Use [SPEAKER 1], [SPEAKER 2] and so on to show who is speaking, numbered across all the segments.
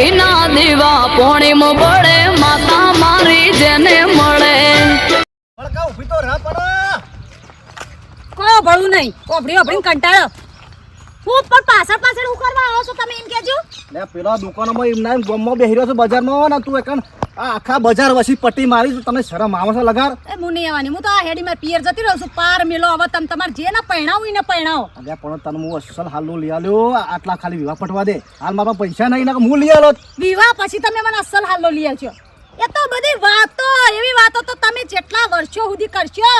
[SPEAKER 1] ઘીના દીવા પોણીમ બળે માતા મારી જેને મળે.
[SPEAKER 2] ભડકા ઊભી તો
[SPEAKER 3] કોઈ ભળું નહીં. ઓભળી ઓભળીને કંટાળો. હું પણ પાછળ પાછળ હું કરવા આવો છો તમે એમ કેજો
[SPEAKER 2] લે પેલા દુકાનોમાં એમના એમ ગમમાં બેહી રહ્યો છે બજારમાં ને તું એકન આ આખા બજાર વસી પટ્ટી મારી તો તમને શરમ આવે છે લગાર
[SPEAKER 3] એ હું નહીં આવવાની હું તો આ હેડી માં પિયર જતી રહું છું પાર મેલો હવે તમે તમારે જે ના પહેણાવું એને પહેણાવો.
[SPEAKER 2] અરે પણ તને હું અસલ હાલો લઈ આલ્યો આટલા ખાલી વિવાહ પટવા દે. હાલ મારા પૈસા નહીં ને હું લઈ આલો.
[SPEAKER 3] વિવાહ પછી તમે મને અસલ હાલો લઈ આવજો. એ તો બધી વાતો એવી વાતો તો તમે જેટલા વર્ષો સુધી કરશો.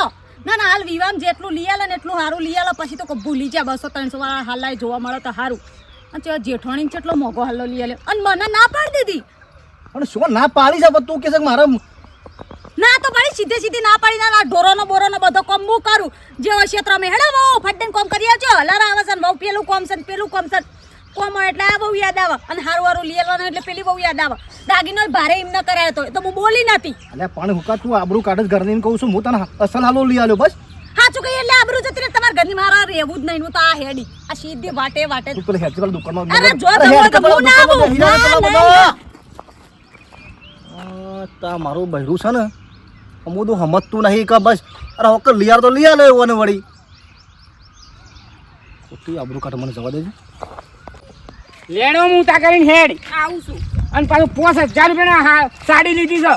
[SPEAKER 3] ના ના હાલ વિવાહ જેટલું લઈ આલે ને એટલું સારું લઈ આલે. પછી તો ભૂલી જાય. બસો ત્રણસો વાળા હાલાય જોવા મળે તો સારું અને જેઠવાણી જેઠાણી જેટલો મોઘો હાલો લઈ આલે. અને મને ના પાડી દીધી.
[SPEAKER 2] પણ શું ના પાડી છે? તું કે છે કે
[SPEAKER 3] ના તો ભાઈ સીધે સીધી ના પાડી. ના ઢોરોનો બોરોનો બધો કોમ હું કરું. જે હોય ક્ષેત્ર મેં હેડો બહુ કોમ કરી આવજો. હલારા આવે છે ને બહુ પેલું કોમ છે પેલું કોમ છે કોમ એટલે આ બહુ યાદ આવે. અને હારું હારું લેવાનું એટલે પેલી બહુ યાદ આવે. દાગીનો ભારે એમ ન કરાયો તો. તો હું બોલી નથી.
[SPEAKER 2] અલ્યા પણ હુકા તું આબરૂ કાઢ જ ઘરની કહું છું હું તને અસલ હાલો લઈ આલ્યો બસ.
[SPEAKER 3] સાચું કહીએ એટલે આબરૂ જતી રહે. તમારા ઘરની મારા રહેવું જ નહીં. હું તો આ હેડી. આ સીધી વાટે વાટે.
[SPEAKER 2] તું પેલી પેલા દુકાનમાં
[SPEAKER 3] અરે જો તો હું ના આવું.
[SPEAKER 2] તા મારું બહેરું છે ને હું તો સમજતું નહીં કે બસ. અરે હોકર લઈ તો લઈ આલે એવો ને વળી. ખોટી આબરૂ કાઢ મને જવા દેજે.
[SPEAKER 4] લેણો મૂતા કરીને હેડ.
[SPEAKER 3] આવું છું.
[SPEAKER 4] અને પાછું પોસ હજાર રૂપિયાની સાડી લીધી છે.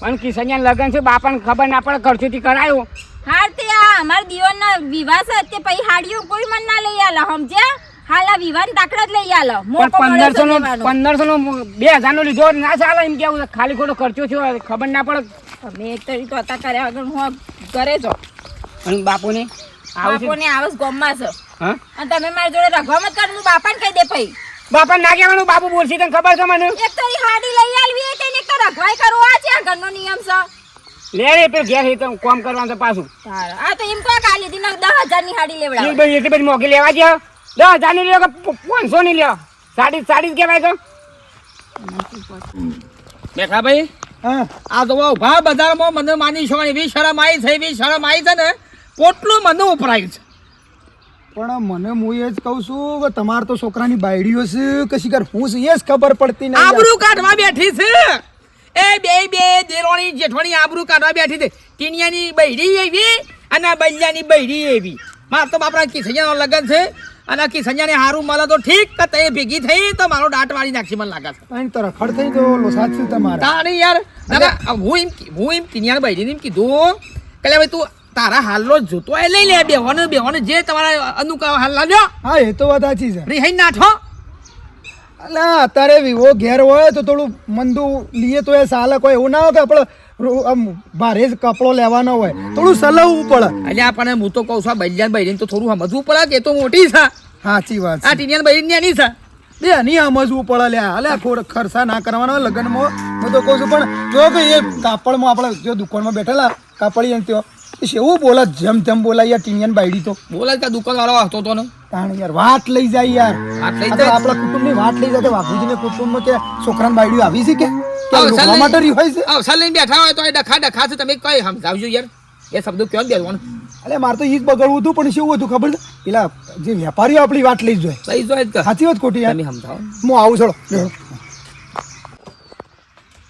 [SPEAKER 4] પણ કિશનિયા લગ્ન છે બાપાને ખબર ના પડે ખર્ચોથી કરાયો.
[SPEAKER 5] હાર તે આ અમાર દીવાનના વિવાહ છે તે પછી હાડીઓ કોઈ મન ના લઈ આલા સમજ્યા? હાલા આ વિવાહ દાખલા જ લઈ આલો.
[SPEAKER 4] પણ
[SPEAKER 5] મોકો
[SPEAKER 4] પંદરસો નો પંદરસો નો બે હજાર નો લીધો ના ચાલે એમ કેવું છે. ખાલી ખોટો ખર્ચો થયો ખબર ના પડે.
[SPEAKER 5] તમે એક તરી તો હતા કર્યા વગર હું ઘરે છો
[SPEAKER 4] અને બાપુને?
[SPEAKER 5] બાપોને આવસ ગમમાં છે.
[SPEAKER 4] હા?
[SPEAKER 5] અને તમે મારી જોડે રઘવા મત કર હું બાપાને કહી દે પછી
[SPEAKER 4] બાપા ના કહેવાનું બાપુ બોલશે તને ખબર છે મને?
[SPEAKER 5] એક તરી હાડી લઈ આવી એટલે એક તો રઘવાઈ કરવો આ છે આ ઘરનો નિયમ છે.
[SPEAKER 4] લે રે પેલું ઘેર હેત કોમ કરવાનું છે પાછું.
[SPEAKER 5] આ તો એમ કે આ લીધી ને દસ હજારની હાડી
[SPEAKER 4] એ
[SPEAKER 5] ભાઈ
[SPEAKER 4] બધી એટલી બધી મોગી લેવા દે દસ હજારની લ્યો કે પાંચસો ની લ્યો? સાડી સાડી જ કહેવાય તો. બેઠા ભાઈ?
[SPEAKER 2] હા.
[SPEAKER 4] આ તો ઊભા બજારમાં મને માની છો એવી શરમ આવી છે એવી શરમ આવી છે ને પોટલું મને ઉપરાય છે.
[SPEAKER 6] પણ મને હું એ જ કહું છું કે તમાર તો છોકરાની બાયડીઓ છે કશી કર હું છે એ જ ખબર પડતી નહીં.
[SPEAKER 4] આબરૂ કાઢવા બેઠી છે. એ બે બે દેરોણી જેઠોણી આબરૂ કાઢવા બેઠી છે. ટીનિયાની બૈરી એવી અને બૈયાની બૈરી એવી. માર તો બાપરા કિસૈયાનો લગન છે અને કિસૈયાને હારું મળે તો ઠીક કે તે ભેગી થઈ તો મારો દાંત વાળી નાખી મને લાગે છે.
[SPEAKER 6] અહીં તો રખડ થઈ ગયો લોસાદ છે તમારા.
[SPEAKER 4] તાણી યાર. હું એમ હું એમ ટીનિયાને બૈરીને એમ કીધું કે ભાઈ તું તારા હાલનો જોતો. એ લઈ લે બેહોને બેહોને જે તમારા અનુકા હાલ લાવ્યો.
[SPEAKER 6] હા એ તો વાત સાચી છે.
[SPEAKER 4] રીહાઈ નાઠો
[SPEAKER 6] અલા અત્યારે વિવો ઘેર હોય તો થોડું મંદુ લઈએ તો એ સાલક કોઈ એવું ના હોય કે આપણે આમ ભારે જ કપડો લેવાનો હોય. થોડું સલવવું પડે.
[SPEAKER 4] એટલે આપણે હું તો કહું છું આ બૈલિયાન બૈરીને તો થોડું સમજવું પડે કે એ તો મોટી છે.
[SPEAKER 6] સાચી વાત
[SPEAKER 4] આ ટીનિયાન બૈરી નાની છે.
[SPEAKER 6] બે નહીં સમજવું પડે લે. અલે ખોર ખર્ચા ના કરવાનો હોય લગ્નમાં હું તો કહું છું પણ જો કે એ કાપડમાં આપણે જો દુકાનમાં બેઠેલા કાપડી ત્યો એવું બોલે જેમ તેમ બોલા યાર ટીનિયન બાયડી તો.
[SPEAKER 4] બોલે ત્યાં દુકાન વાળો હતો તો ને.
[SPEAKER 6] કારણ યાર વાત લઈ જાય યાર.
[SPEAKER 4] વાત લઈ જાય?
[SPEAKER 6] આપણા કુટુંબની વાત લઈ જાય. તો વાઘુજીને કુટુંબમાં કે છોકરાને બાયડી આવી છે કે? માટે રહ્યું હોય છે?
[SPEAKER 4] અવસર લઈને બેઠા હોય તો એ ડખા ડખા છે. તમે કઈ સમજાવજો યાર. એ શબ્દો કયો ને બેસવાનું?
[SPEAKER 6] અલે મારે તો ઈ જ બગડવું હતું પણ શું હતું ખબર પેલા જે વેપારીઓ આપણી વાત લઈ જાય.
[SPEAKER 4] લઈ જાય
[SPEAKER 6] સાચી વાત ખોટી યાર.
[SPEAKER 4] તમે સમજાવો.
[SPEAKER 6] હું આવું છોડો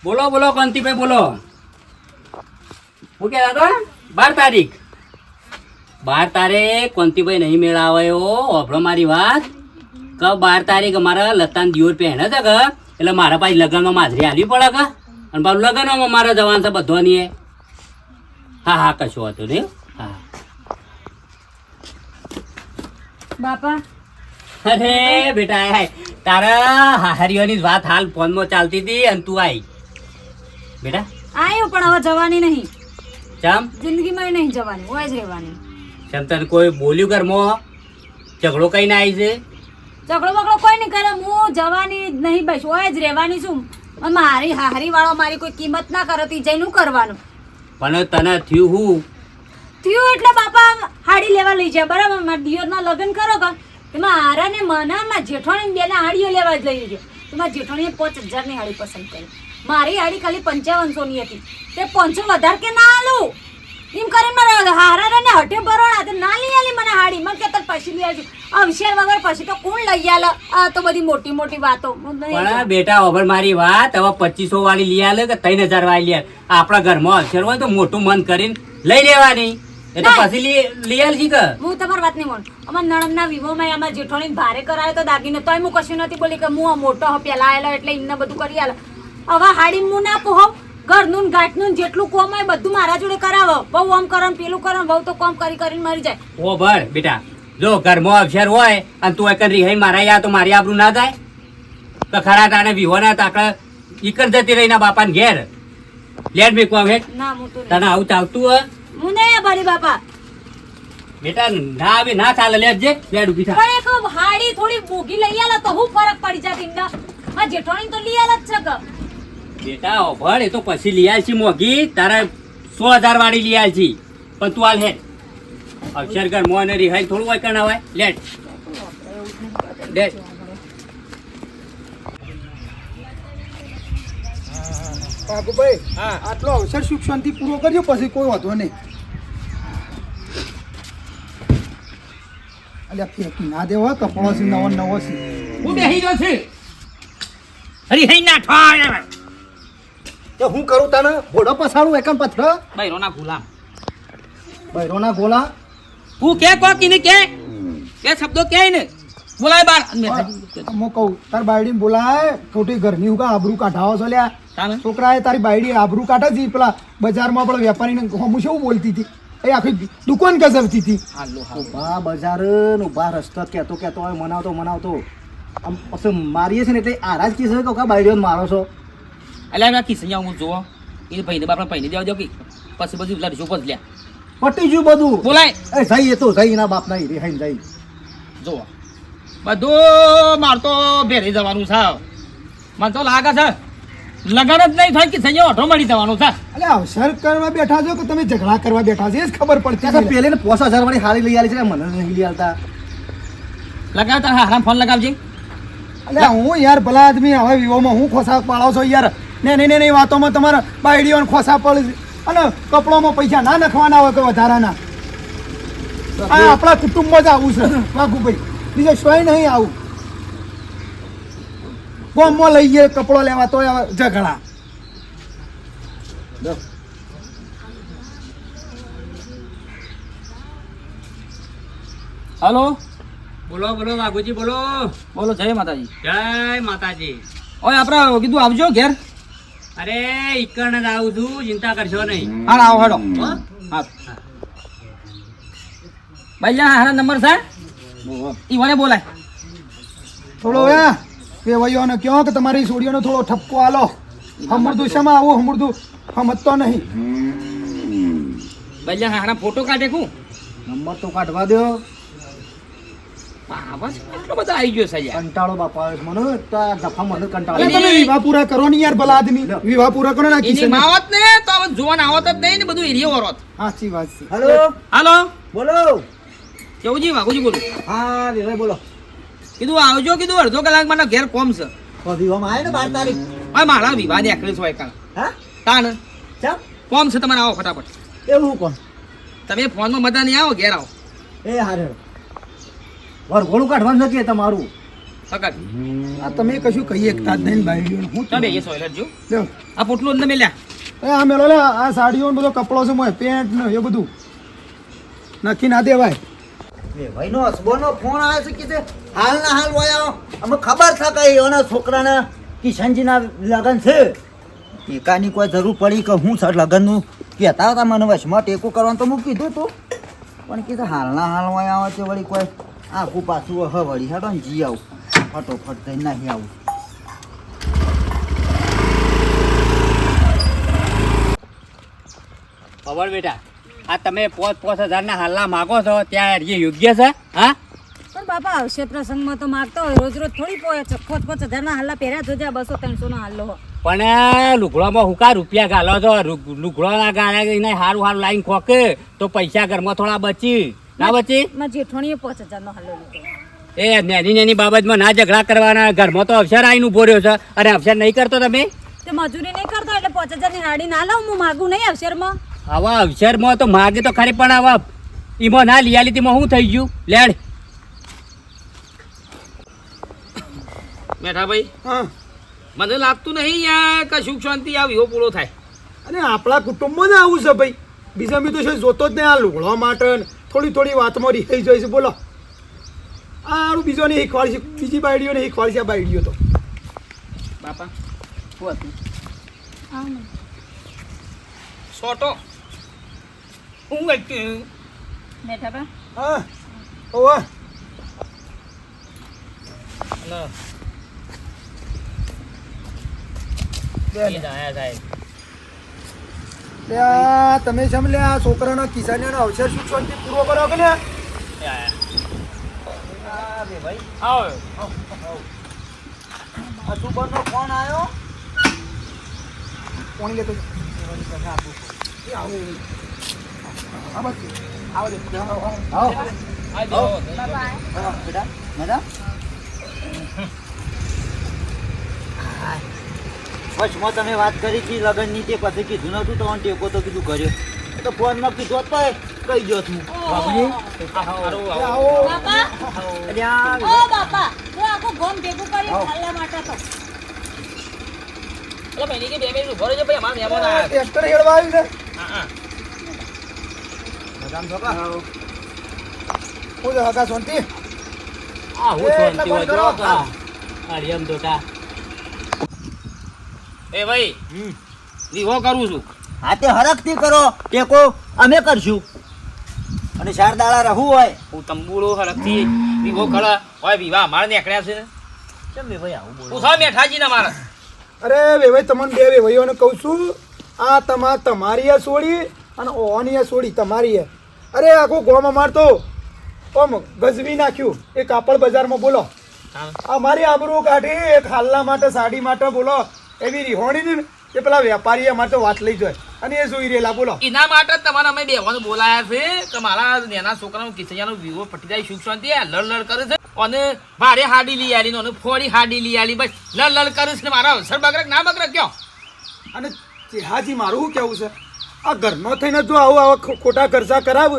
[SPEAKER 7] બોલો બોલો કાંતિભાઈ બોલો. હું કે હતા? બાર તારીખ. બાર તારીખ કાંતિભાઈ નહીં મેળાવ્યો. ઓભળો મારી વાત. કે બાર તારીખ અમારા લતાન દિયોર પહેણ હતા કે? એટલે મારા પાસે લગ્નમાં માધરી આલવી પડે કે? અને પાછું લગ્નમાં મારે જવાનું છે બધોની એ. હા હા કશું હતું નહીં. હા.
[SPEAKER 5] બાપા.
[SPEAKER 7] અરે બેટા. તારા હાહરીઓની વાત હાલ ફોનમાં ચાલતી હતી અને તું આવી બેટા.
[SPEAKER 3] આયો પણ હવે જવાની નહીં.
[SPEAKER 7] ચમ?
[SPEAKER 3] જિંદગીમાં નહીં જવાની હોય જ રહેવાની.
[SPEAKER 7] જેમ તને કોઈ બોલ્યું ઘરમાં? ઝઘડો કઈ ના આવી છે?
[SPEAKER 3] ઝઘડો બગડો કોઈ નહીં કરે હું જવાની જ નહીં બસ હોય જ રહેવાની છું. મારી હારી વાળો મારી કોઈ કિંમત ના કરે તી જઈને કરવાનું.
[SPEAKER 7] પણ તને થયું હું?
[SPEAKER 3] થયું એટલે બાપા હાડી લેવા લઈ જાય બરાબર? મારા દિયોરના લગ્ન કરો કે? એમાં હારા ને મનામાં જેઠાણી બેને હાડીઓ લેવા જ લઈ જાય તો મારા જેઠાણીએ પાંચ હજારની હાડી પસંદ કરી. મારી હાડી ખાલી પંચાવનસો ની હતી. તે પાંચસો વધારે કે ના આલું? એમ કરીને મને હારા ને હટે બરોડા તે ના લઈ આલી મને હાડી. મને કે પછી લઈ આવજો. અવશેર વગર પછી તો કોણ લઈ આલે? આ તો બધી મોટી મોટી વાતો.
[SPEAKER 7] પણ બેટા ઓભર મારી વાત હવે પચીસો વાળી લઈ આલે કે ત્રણ હજાર વાળી લઈ આપણા ઘરમાં અક્ષર હોય તો મોટું મન કરીને લઈ લેવાની. એ તો પછી લઈ લઈ આલ કે?
[SPEAKER 3] હું તમારી વાત નહીં માનું. અમારા નણંદના વિવોમાં અમારા જેઠોણી ભારે કરાયો તો દાગીને તોય હું કશું નથી બોલી કે હું મોટો હ પેલા આવેલો એટલે એમને બધું કરી આલે. હવે હાડી હું ના પોહાવ ઘરનું ઘાટનું જેટલું કોમ હોય બધું મારા જોડે કરાવો. બહુ આમ કરો પેલું કરો બહુ તો કોમ કરી કરીને મરી જાય.
[SPEAKER 7] ઓ ભર બેટા જો ઘરમાં અક્ષર હોય અને તું એક રિહાઈ મારા યા તો મારી આબરૂ ના થાય તો ખરા તાને વિહોના તાકડે ઈકર જતી રહીના બાપાને ઘેર. લેટ મેકવા કોમ
[SPEAKER 3] ના હું તો
[SPEAKER 7] તને આવું ચાલતું હોય?
[SPEAKER 3] હું નહીં ભરી બાપા.
[SPEAKER 7] બેટા ના આવે ના ચાલે લેટ જે લેટ ઊભી થા.
[SPEAKER 3] પણ એક હાડી થોડી મોંઘી લઈ આલા તો હું ફરક પડી જાય એમને આ જેઠાણી તો લઈ આલા જ છે કે.
[SPEAKER 7] બેટા ઓભળ એ તો પછી લઈ છે મોગી તારે સો હજાર વાળી લઈ આલ પણ તું હાલ હેડ. અક્ષરગર મોને રિહાઈ થોડું હોય કણ હોય લેટ. લેટ.
[SPEAKER 6] બાબુભાઈ
[SPEAKER 4] હા.
[SPEAKER 6] આટલો અવસર સુખ શાંતિ પૂરો કરજો પછી કોઈ વાંધો નહીં. અલ્યા ફેંકી ના દેવો કપડો છે નવો નવો છે.
[SPEAKER 4] હું બેહી ગયો છે. અરે હઈ ના
[SPEAKER 2] તો હું કરું તને? ઘોડો પસાડું એકમ પથર
[SPEAKER 4] બૈરોના ગુલામ.
[SPEAKER 2] બૈરોના ગોલા.
[SPEAKER 4] તું કે કો કિને કે? કે શબ્દો કે ને બોલાય બાર.
[SPEAKER 6] હું કહું તાર બાયડી બોલાય ખોટી ઘરની હું કા આબરૂ કાઢાવો છો લ્યા.
[SPEAKER 4] તાને?
[SPEAKER 6] છોકરાએ તારી બાયડી આબરૂ કાઢે છે પેલા બજારમાં પણ વેપારીને હું શું બોલતી હતી? એ આખી દુકાન ગજવતી હતી.
[SPEAKER 2] ઊભા બજાર ઊભા રસ્તો કહેતો કહેતો હોય મનાવતો મનાવતો. આમ પછી મારીએ છે ને એટલે આરાજ કહેશે છે કે કા બાયડીઓ મારો છો.
[SPEAKER 4] એટલે મેં કિસૈયા હું જોવો એ ભાઈને બાપને ભાઈને દેવા દો કે પછી બધું લડશું પછી લ્યા
[SPEAKER 2] પટી ગયું બધું
[SPEAKER 4] બોલાય
[SPEAKER 2] એ જઈ એ તો જઈ એના બાપ ના રે જઈ
[SPEAKER 4] જોવો બધું માર તો ભેરે જવાનું છે મને તો લાગે છે લગન જ નહીં થાય કે સંયો ઓઠો મળી જવાનું છે
[SPEAKER 6] અલે અવસર કરવા બેઠા છો કે તમે ઝઘડા કરવા બેઠા છો એ જ ખબર પડતી
[SPEAKER 2] ત્યાં તો
[SPEAKER 6] નથી.
[SPEAKER 2] પેલે ને પોસ હજાર વાળી હારી લઈ આલી છે મને નહીં લઈ આલતા
[SPEAKER 4] લગાવ તારા હારામ ફોન લગાવજે
[SPEAKER 6] અલે હું યાર ભલા આદમી હવે વિવોમાં હું ખોસા પાડો છો યાર ને ને ને વાતોમાં તમારા બાયડીઓ ખોસા પડે અને કપડોમાં પૈસા ના નાખવાના હોય કે વધારાના. આ આપણા કુટુંબમાં જ આવું છે. વાઘુભાઈ બીજો શોય નહીં આવું. ગોમમાં લઈ જઈએ કપડો લેવા તો ઝઘડા.
[SPEAKER 4] હાલો?
[SPEAKER 7] બોલો બોલો બાબુજી બોલો.
[SPEAKER 4] બોલો જય માતાજી.
[SPEAKER 7] જય માતાજી.
[SPEAKER 4] ઓય આપણે કીધું આવજો ઘેર.
[SPEAKER 7] અરે ઈકણ જ આવું છું ચિંતા કરશો નહીં.
[SPEAKER 4] હા આવો હેડો.
[SPEAKER 7] હો?
[SPEAKER 4] હા. ભાઈ હારા નંબર સર ઈ મને બોલાય.
[SPEAKER 6] થોડો હે કેવૈયોને કહો કે તમારી સોડીઓનો થોડો ઠપકો આલો. હમરદુ શેમાં આવું હમરદુ? સમજતો નહીં.
[SPEAKER 4] ભાઈ હારા ફોટો કાઢે કું?
[SPEAKER 2] નંબર તો કાઢવા દો
[SPEAKER 4] આવાજ એટલો બધો આવી ગયો છે યાર
[SPEAKER 2] કંટાળો બાપા મને તો આ દફા મને કંટાળો
[SPEAKER 6] તમે વિવાહ પૂરા કરો ને યાર ભલા આદમી વિવાહ પૂરા કરો ને કિશન
[SPEAKER 4] માવત ને તો હવે જોવાન આવત જ નહીં ને બધું એરિયો વરોત
[SPEAKER 6] સાચી વાત છે.
[SPEAKER 2] હેલો?
[SPEAKER 4] હાલો?
[SPEAKER 2] બોલો.
[SPEAKER 4] કેવુંજી વાઘુજી બોલું.
[SPEAKER 2] હા વિવેક બોલો.
[SPEAKER 4] કીધું આવજો કીધું અડધો કલાક મને ઘેર કોમ છે.
[SPEAKER 2] વિવાહમાં આવે ને બાર તારીખ?
[SPEAKER 4] હા મારા વિવાહ ને એકલીસ હોય કાલ.
[SPEAKER 2] હા? ચાલ
[SPEAKER 4] કોમ છે તમારે આવો ફટાફટ.
[SPEAKER 2] એવું કોણ?
[SPEAKER 4] તમે ફોનમાં મજા નહીં આવો ઘેર આવો.
[SPEAKER 2] એ હારે વરઘોડું કાઢવાનું નથી તમારું.
[SPEAKER 6] આ તમે કશું કહી એકતા જ નહીં ભાઈ હું
[SPEAKER 4] તમે એ સોયલર જો. આ પોટલું અંદર મેલ્યા
[SPEAKER 6] એ આ મેલો લે આ સાડીઓ ને બધો કપડો છે મોય પેન્ટ ને એ બધું. નાખી ના દેવાય.
[SPEAKER 2] ભાઈનો હસબોનો ફોન આવે છે કે હાલ ના હાલ વયા અમે ખબર છે કે એના છોકરાના કિશનજીના લગન છે? ટેકાની કોઈ જરૂર પડી કે હું સર લગનનું? કહેતા હતા મને વશમાં ટેકો કરવાનું તો મૂકી દીધું તું. પણ કીધું હાલના હાલ વયા આવે છે વળી કોઈ. આખું પાછું હ વળી હેડો ને જી આવું. ફટોફટ થઈ નાખી આવું.
[SPEAKER 7] ખબર બેટા આ તમે પોચ પોચ હજાર ના હાલના માગો છો ત્યાં એ યોગ્ય છે હા?
[SPEAKER 3] પણ બાપા આવશે પ્રસંગમાં તો માગતો હોય રોજ રોજ થોડી પોય છે પોચ હજાર હજારના હાલ્લા પહેર્યા જોજે બસો ત્રણસો નો હાલો પણ
[SPEAKER 7] પણ હું કા રૂપિયા ગાલો છો? લુગડોના ગાળે સારું સારું હારું લાઈન ખોકે તો પૈસા ઘરમાં થોડા બચી. ના બચી?
[SPEAKER 3] મારા જેઠોણીએ પાંચ હજારનો હાલ્લો લીધો.
[SPEAKER 7] એ નેની નેની બાબતમાં ના ઝઘડા કરવાના ઘરમાં તો અફસર આવીને ઊભો રહ્યો છે. અને અવસર નહીં કરતો તમે?
[SPEAKER 3] તે મજૂરી નહીં કરતો એટલે પાંચ હજારની હાડી ના લાવ હું માગું નહીં અવસરમાં
[SPEAKER 7] આવા અવસરમાં તો માગે તો ખરી પણ આવા ઈમો ના લઈ આલી તેમાં શું થઈ ગયું? લેડ
[SPEAKER 4] મેઠા ભાઈ
[SPEAKER 6] હા.
[SPEAKER 4] મને લાગતું નહીં યાર કે સુખ શાંતિ આ વિહો પૂરો થાય.
[SPEAKER 6] અને આપણા કુટુંબમાં જ આવું છે ભાઈ. બીજા તો છે જોતો જ નહીં આ લુગડો માટે ને થોડી થોડી વાતમાં રિહાઈ જાય છે બોલો. આ હારું બીજો નહીં શીખવાડ છે બીજી બાયડીઓ નહીં શીખવાડ છે આ બાયડીઓ તો.
[SPEAKER 4] બાપા શું હતું? સોટો. હું ગયું
[SPEAKER 5] બેઠા બા
[SPEAKER 6] હા ઓવા.
[SPEAKER 7] બેન. આયા સાહેબ.
[SPEAKER 6] લે તમે લે આ છોકરાના કિસાનીનો અવસર શું શાંતિ પૂરો કરો કે ને
[SPEAKER 4] આવો.
[SPEAKER 2] અશુભનો ફોન આવ્યો
[SPEAKER 6] કોણ લેતો. આ આવો,
[SPEAKER 2] બેટા. મજા? વચમાં તમે વાત કરી હતી લગ્નની તે પછી કીધું નતું તો ટેકો તો કીધું કર્યો. તો ફોનમાં કીધું તો કહી ગયો છું. બાબુજી
[SPEAKER 6] એ આવો
[SPEAKER 3] બાપા.
[SPEAKER 2] અરે આ
[SPEAKER 3] ઓ બાપા હું આખું ગોમ ભેગું કર્યું ખાલ્લા માટે તો.
[SPEAKER 4] એટલે ભાઈ કે બે મિનિટ ઊભો રહેજો ભાઈ અમારા મહેમાન આવ્યા. છે.
[SPEAKER 6] ટ્રેક્ટર હેડવા આવ્યું છે.
[SPEAKER 4] હા, હા.
[SPEAKER 2] મજામાં છો કા?
[SPEAKER 6] હું છે હકા શાંતિ
[SPEAKER 7] હોય. કા. હરિયમ દોટા
[SPEAKER 4] એ ભાઈ. વિવો કરું છું.
[SPEAKER 2] હા તે હરખથી કરો ટેકો અમે કરશું. અને ચાર દાડા રહું હોય.
[SPEAKER 4] હું તંબુડો હરખથી. વિવો કળ હોય વિવાહ અમારે નીકળ્યા છે ને.
[SPEAKER 2] કેમ બે ભાઈ આવું બોલો?
[SPEAKER 4] પૂછો મેઠાજી ના મારા.
[SPEAKER 6] અરે વેવાઈ તમને બે વેવાઈઓને કહું છું. આ તમા તમારી આ સોડી અને ઓની આ સોડી તમારી આ અરે આખું ગોમ અમાર તો ઓમ ગજવી નાખ્યું. એ કાપડ બજારમાં બોલો. અમારી મારી આબરૂ કાઢી એક હાલના માટે સાડી માટે બોલો. એવી રિહોણી ને એ પેલા વેપારી અમારે તો વાત લઈ જાય. અને એ જોઈ રહેલા બોલો.
[SPEAKER 4] એના માટે તમારે અમે બેવાનું બોલાયા છે કે મારા નાના છોકરાનો કિસૈયાનો વિવો ફટી જાય સુખ શાંતિ આ લડ લડ કરે છે. અને ભારે હાડી લઈ આલી અને ફોડી હાડી લઈ આલી બસ લડ લડ કરે છે મારા અવસર બગડે ના બગડે કયો?
[SPEAKER 6] અને હાજી મારું શું કેવું છે? આ ઘરનો થઈને જો આવું આવા ખોટા ખર્ચા કરાવ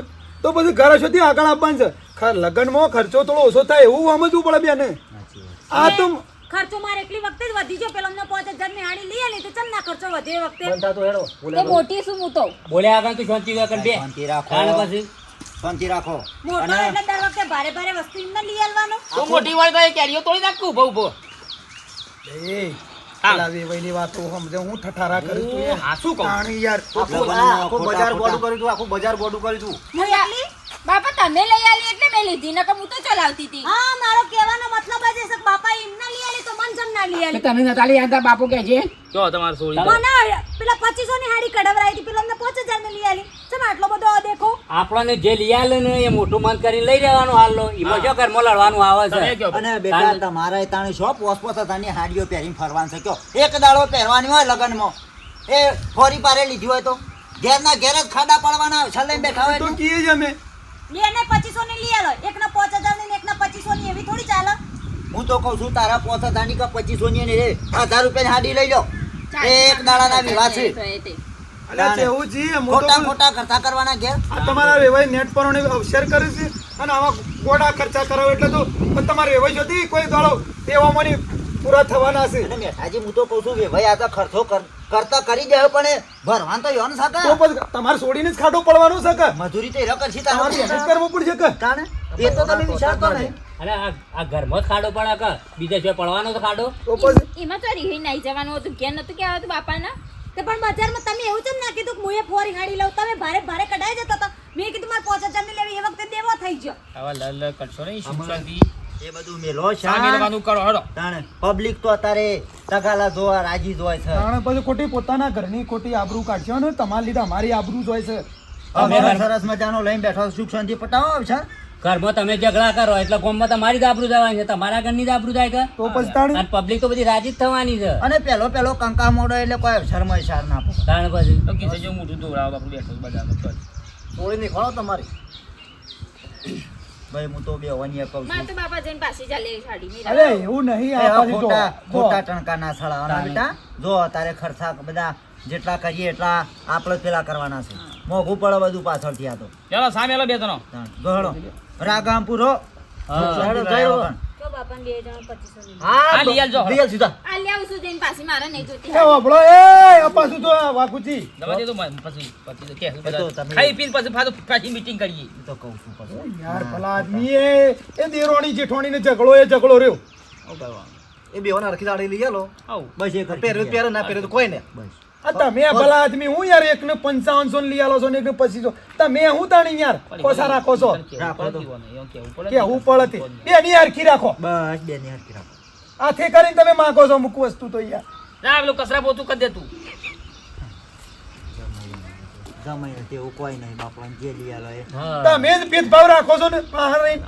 [SPEAKER 6] તો પછી ઘર સુધી આગળ આપવાનું છે. લગ્નમાં ખર્ચો થોડો ઓછો થાય એવું સમજવું પડે બેને. આ તો
[SPEAKER 3] ખર્ચો મારે એકલી વખતે જ વધી જો પેલો અમને પાંચ હજારની હાડી લઈએ આલી તો ચમ ના ખર્ચો વધે વખતે?
[SPEAKER 2] બનતા તો હેડો
[SPEAKER 5] તે મોટી શું હું તો?
[SPEAKER 7] બોલ્યા આગળ તું શાંતિ કર બે
[SPEAKER 2] શાંતિ રાખો.
[SPEAKER 7] તાણે પછી?
[SPEAKER 2] શાંતિ રાખો.
[SPEAKER 3] મોટો એટલે દર વખતે ભારે ભારે વસ્તુ એમને લઈ આવવાનો
[SPEAKER 4] તો મોટી હોય ભાઈ કેરીઓ તોડી નાખું બહુ બહુ
[SPEAKER 6] એ પેલા વેવાઈની વાતો સમજે હું ઠઠારા કરું છું
[SPEAKER 4] હા શું કહું?
[SPEAKER 6] યાર.
[SPEAKER 2] આખું બજાર બોડું કર્યું હતું આખું બજાર બોડું
[SPEAKER 3] હું એકલી
[SPEAKER 5] બાપા તમે લઈ આલી એટલે મેં લીધી નકર હું તો ચલાવતી હતી.
[SPEAKER 3] હા મારો કહેવાનો મતલબ જ છે કે બાપા એમને લઈ આલી તો મન જમ ના લઈ આલી.
[SPEAKER 4] તને નતાલી યાદ બાપુ કહે છે? જો તમાર સોળી
[SPEAKER 3] મને પેલા 2500 ની હાડી કઢવરાઈ હતી પેલા અમને પાંચ હજારની લઈ આલી. તમે આટલો બધો આ દેખો.
[SPEAKER 7] આપણને જે લઈ આલે ને એ મોટું મન કરીને લઈ રહેવાનું હાલો ઈમો જો કર લડવાનું આવે
[SPEAKER 4] તમે
[SPEAKER 7] છે
[SPEAKER 2] અને બેટા તમારે તાણી શો પોસ પોસ તાની હાડીઓ પહેરીને ફરવાનું છે? કયો એક દાડો પહેરવાની હોય લગનમાં. એ ફોરી પારે લીધી હોય તો? ઘેરના ઘેર જ ખાડા પાડવાના છલે બેઠા હોય
[SPEAKER 6] તો કીએ જ અમે.
[SPEAKER 3] બે ને પચીસો ની લઈ આલો. એક ના પાંચની ને એક ના પચીસો ની એવી થોડી ચાલે.
[SPEAKER 2] હું તો કહું છું તારા પોસ તાની કા પચીસો ની ને રે. હજાર રૂપિયાની હાડી લઈ લો. એક દાડાના વિવાહ છે.
[SPEAKER 5] અલે એ તે.
[SPEAKER 6] અલ્યા કેવું છે હું તો મોટા
[SPEAKER 2] મોટા ખર્ચા કરવાના કે
[SPEAKER 6] આ તમારા વેવાય નેટ પર અવસર કરે છે અને આવા ગોડા ખર્ચા કરાવ એટલે તો પણ તમારે વેવાય જોતી કોઈ દાડો તેવામાં પૂરા થવાના છે.
[SPEAKER 2] અને મેઠાજી હું તો કહું છું કે ભાઈ આ તો ખર્ચો કરતા કરી દે પણ ભરવાન તો યોન
[SPEAKER 6] તો
[SPEAKER 2] સાકા
[SPEAKER 6] પછી તમારે છોડીને જ ખાડો પડવાનો સકે
[SPEAKER 2] મજૂરી તો એરો કરશી
[SPEAKER 6] તમારે મહેનત કરવું પડશે કે?
[SPEAKER 2] તાણે? એ તો તમે વિચારતો નહીં.
[SPEAKER 7] અરે આ આ ઘરમાં જ ખાડો પડે કે? બીજા છે પડવાનો તો ખાડો
[SPEAKER 6] તો પછી?
[SPEAKER 5] એમાં તો રીહી નહીં જવાનું હતું. કે નતું કે આવતું બાપાના?
[SPEAKER 3] તે પણ બજારમાં તમે એવું છે ના કીધું કે હું એ ફોરી હાડી લઉં તમે ભારે ભારે કઢાઈ જતા હતા. મેં કીધું મારે પાંચ હજારની લેવી એ વખતે દેવો થઈ ગયો.
[SPEAKER 4] આવા લડ લડ કરશો નહીં શાંતિ
[SPEAKER 2] એ બધું મેલો
[SPEAKER 4] શા કરો હડો.
[SPEAKER 2] તાણે પબ્લિક તો અત્યારે તગાલા જોવા રાજી જ હોય છે.
[SPEAKER 6] કારણ પછી ખોટી પોતાના ઘરની ખોટી આબરૂ કાઢશો ને તમારા લીધે અમારી આબરૂ જ હોય છે.
[SPEAKER 2] અમે સરસ મજાનો લઈને બેઠો સુખ શાંતિ પટાવો છે
[SPEAKER 7] ઘરમાં તમે ઝઘડા કરો એટલે ગામમાં તમારી જ આબરૂ જવાની છે તમારા ઘરની જ આબરૂ જાય કે
[SPEAKER 6] તો પછી
[SPEAKER 7] પબ્લિક તો બધી રાજી જ થવાની છે.
[SPEAKER 2] અને પેલો પેલો કંકા મોડો એટલે કોઈ અવસરમાં ઇશાર ના પડે.
[SPEAKER 7] તાણે પછી
[SPEAKER 4] તો કિસે જો મોઢું ધોવડાવો બાપુ બેઠો
[SPEAKER 2] નીકળો તમારી. ભાઈ હું તો બે વન્ય કહું છું
[SPEAKER 5] તો બાપા જઈને પાછી જા એ સાડી
[SPEAKER 6] અરે એવું નહીં આ
[SPEAKER 2] ખોટા ખોટા ટણકા ના સળાવવાના બેટા. જો તારે ખર્ચા બધા જેટલા કરીએ એટલા આપણે પેલા કરવાના છે. મોઘું પડે બધું પાછળથી આ તો.
[SPEAKER 4] ચાલો સામે બે જણો.
[SPEAKER 2] ગહડો રાગામ પૂરો.
[SPEAKER 7] હા.
[SPEAKER 4] હા લઈ આલજો
[SPEAKER 2] રિયલ સીધા.
[SPEAKER 5] આ લેવું છું પાછી મારે નહીં જોતી
[SPEAKER 6] એ વાપરો એ આ તો આ
[SPEAKER 4] દવા દે તો પછી પછી કે
[SPEAKER 2] એ તો તમે-
[SPEAKER 4] ખાઈ પીને પછી પાછું પાછી મીટિંગ કરીએ.
[SPEAKER 2] તો કહું છું પછી.
[SPEAKER 6] યાર ભલા આદમી એ એ દેરોણી જેઠોણી ને ઝઘડો એ ઝઘડો રહ્યો.
[SPEAKER 8] એ બે હરખી દાડી લઈ આલો.
[SPEAKER 4] આવું.
[SPEAKER 2] બસ
[SPEAKER 8] પહેર્યું તો પહેરે ના પહેરે તો કોઈ ને.
[SPEAKER 2] બસ.
[SPEAKER 6] આ તમે ભલા આદમી હું યાર એક ને પંચાવનસો લઈ આલો છો ને એક ને પચીસો તમે હું તાણી યાર? કોસા રાખો છો?
[SPEAKER 2] રાખો
[SPEAKER 6] કે હું પડતી. બે ની હરખી રાખો.
[SPEAKER 2] બસ બે ની હરખી રાખો.
[SPEAKER 6] આથી કરીને તમે માગો છો અમુક વસ્તુ તો યાર.
[SPEAKER 4] ના પેલું કચરા પોતું કરી દે તું.
[SPEAKER 2] ગમે તેવું કોઈ નહીં બાપા જે લઈ આલો એ.
[SPEAKER 6] તમે જ ભેદભાવ રાખો છો ને બહાર રહીને.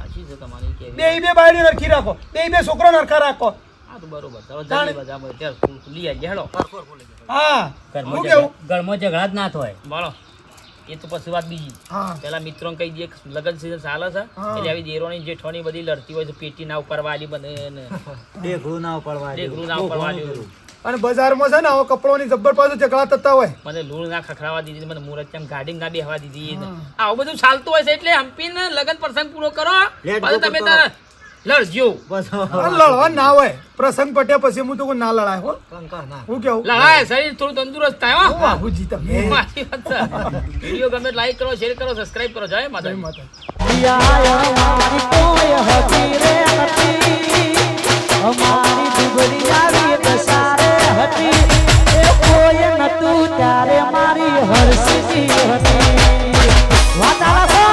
[SPEAKER 4] કેવી
[SPEAKER 6] બે બે બાયડી નરખી રાખો. બે બે છોકરો નરખા રાખો.
[SPEAKER 4] હા તો બરોબર. ચાલો
[SPEAKER 6] તાણે-
[SPEAKER 4] જલ્દી અમે ત્યાં સ્કૂલ લઈ આવીએ. હેડો.
[SPEAKER 6] હા
[SPEAKER 7] ઘરમાં
[SPEAKER 6] હું કેવું?
[SPEAKER 7] ઝઘડા- ઘરમાં ઝઘડા જ ના થાય.
[SPEAKER 4] બોલો એ તો પછી વાત બીજી. પેલા મિત્રોને કહી દઈએ કે સીઝન ચાલે છે. એટલે આવી દેરોની જેઠોની બધી લડતી હોય તો પેટી ના ઉપરવા બને
[SPEAKER 2] દેખરું ના પડવા
[SPEAKER 4] દેખરું ના ઉપરવા
[SPEAKER 6] અને બજારમાં છે ને આવો કપડોની જબ્બર પાછું ઝઘડા થતા હોય.
[SPEAKER 4] મને લૂણ ના ખખડાવા દીધી મને મુરત ગાડી ના બેહવા દીધી. આવું બધું ચાલતું હોય છે એટલે હંપીને લગન પ્રસંગ પૂરો કરો. તમે લડજો.
[SPEAKER 2] બસ
[SPEAKER 6] લડવા ના હોય. પ્રસંગ પટ્યા પછી હું તો કોઈ ના લડાય હો. હું કેવું?
[SPEAKER 4] લડાય શરીર થોડું તંદુરસ્ત થાય
[SPEAKER 6] હો. બાબુજી તમે.
[SPEAKER 4] મારી વાત છે. વીડિયો ગમે લાઈક કરો શેર કરો સબસ્ક્રાઇબ કરો. જય માતા
[SPEAKER 6] જય માતા
[SPEAKER 9] અમારી દુબળી આવી દસારે હતી. એ કોઈ નતું ત્યારે મારી હરસી હતી. વાતાવરણ